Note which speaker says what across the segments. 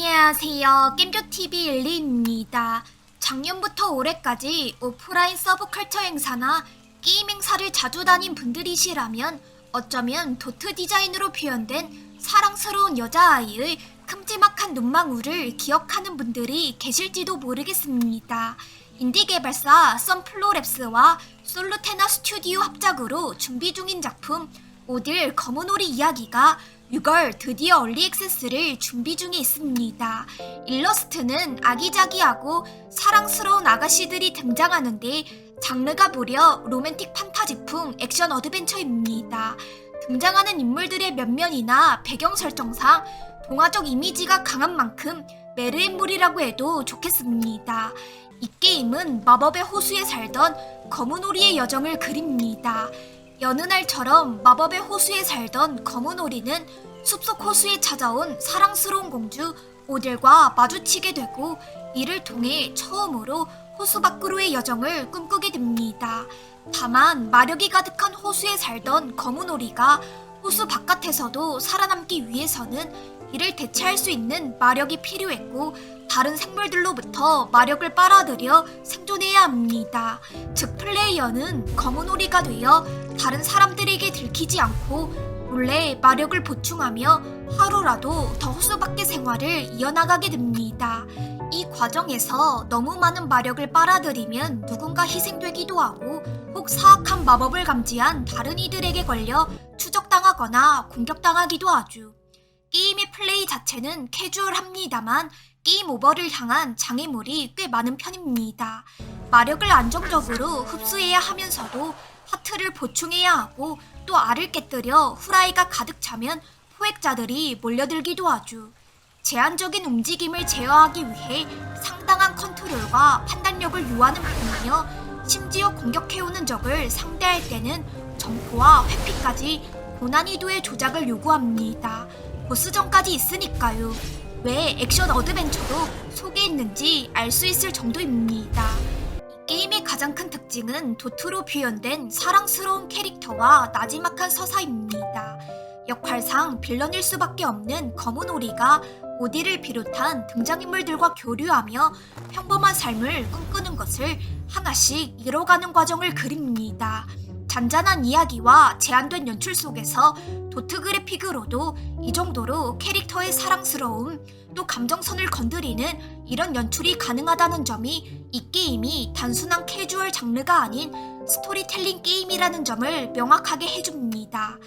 Speaker 1: 안녕하세요. 겜조TV 일리입니다. 작년부터 올해까지 오프라인 서브컬처 행사나 게임 행사를 자주 다닌 분들이시라면 어쩌면 도트 디자인으로 표현된 사랑스러운 여자아이의 큼지막한 눈망울을 기억하는 분들이 계실지도 모르겠습니다. 인디 개발사 썬플로랩스와 솔루테나 스튜디오 합작으로 준비 중인 작품 오딜 검은오리 이야기가 6월 드디어 얼리 액세스를 준비 중에 있습니다. 일러스트는 아기자기하고 사랑스러운 아가씨들이 등장하는데 장르가 무려 로맨틱 판타지풍 액션 어드벤처입니다. 등장하는 인물들의 면면이나 배경 설정상 동화적 이미지가 강한 만큼 메르앤물이라고 해도 좋겠습니다. 이 게임은 마법의 호수에 살던 검은 오리의 여정을 그립니다. 여느 날처럼 마법의 호수에 살던 검은 오리는 숲속 호수에 찾아온 사랑스러운 공주 오델과 마주치게 되고 이를 통해 처음으로 호수 밖으로의 여정을 꿈꾸게 됩니다. 다만 마력이 가득한 호수에 살던 검은 오리가 호수 바깥에서도 살아남기 위해서는 이를 대체할 수 있는 마력이 필요했고 다른 생물들로부터 마력을 빨아들여 생존해야 합니다. 즉 플레이어는 검은 오리가 되어 다른 사람들에게 들키지 않고 몰래 마력을 보충하며 하루라도 더 호수 밖의 생활을 이어나가게 됩니다. 이 과정에서 너무 많은 마력을 빨아들이면 누군가 희생되기도 하고 혹 사악한 마법을 감지한 다른 이들에게 걸려 추적당하거나 공격당하기도 하죠. 게임의 플레이 자체는 캐주얼합니다만 게임 오버를 향한 장애물이 꽤 많은 편입니다. 마력을 안정적으로 흡수해야 하면서도 하트를 보충해야 하고 또 알을 깨뜨려 후라이가 가득 차면 포획자들이 몰려들기도 하죠. 제한적인 움직임을 제어하기 위해 상당한 컨트롤과 판단력을 요하는 편이며 심지어 공격해오는 적을 상대할 때는 점포와 회피까지 고난이도의 조작을 요구합니다. 보스전까지 있으니까요. 왜 액션 어드벤처로 속에 있는지 알 수 있을 정도입니다. 이 게임의 가장 큰 특징은 도트로 표현된 사랑스러운 캐릭터와 나지막한 서사입니다. 역할상 빌런일 수밖에 없는 검은 오리가 오디를 비롯한 등장인물들과 교류하며 평범한 삶을 꿈꾸는 것을 하나씩 이뤄가는 과정을 그립니다. 잔잔한 이야기와 제한된 연출 속에서 도트 그래픽으로도 이 정도로 캐릭터의 사랑스러움 또 감정선을 건드리는 이런 연출이 가능하다는 점이 이 게임이 단순한 캐주얼 장르가 아닌 스토리텔링 게임이라는 점을 명확하게 해줍니다.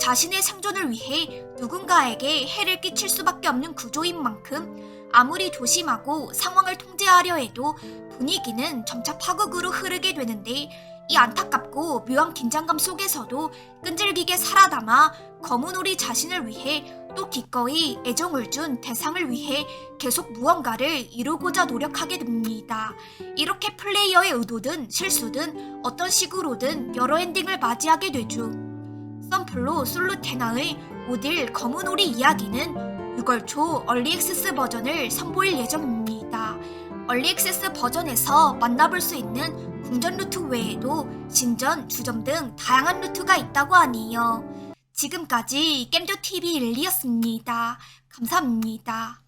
Speaker 1: 자신의 생존을 위해 누군가에게 해를 끼칠 수밖에 없는 구조인 만큼 아무리 조심하고 상황을 통제하려 해도 분위기는 점차 파국으로 흐르게 되는데 이 안타깝고 묘한 긴장감 속에서도 끈질기게 살아남아 검은 오리 자신을 위해 또 기꺼이 애정을 준 대상을 위해 계속 무언가를 이루고자 노력하게 됩니다. 이렇게 플레이어의 의도든 실수든 어떤 식으로든 여러 엔딩을 맞이하게 되죠. 썬플로 솔루테나의 오딜 검은 오리 이야기는 6월 초 얼리 액세스 버전을 선보일 예정입니다. 얼리 액세스 버전에서 만나볼 수 있는 궁전 루트 외에도 신전, 주점 등 다양한 루트가 있다고 하네요. 지금까지 겜조TV 일리였습니다. 감사합니다.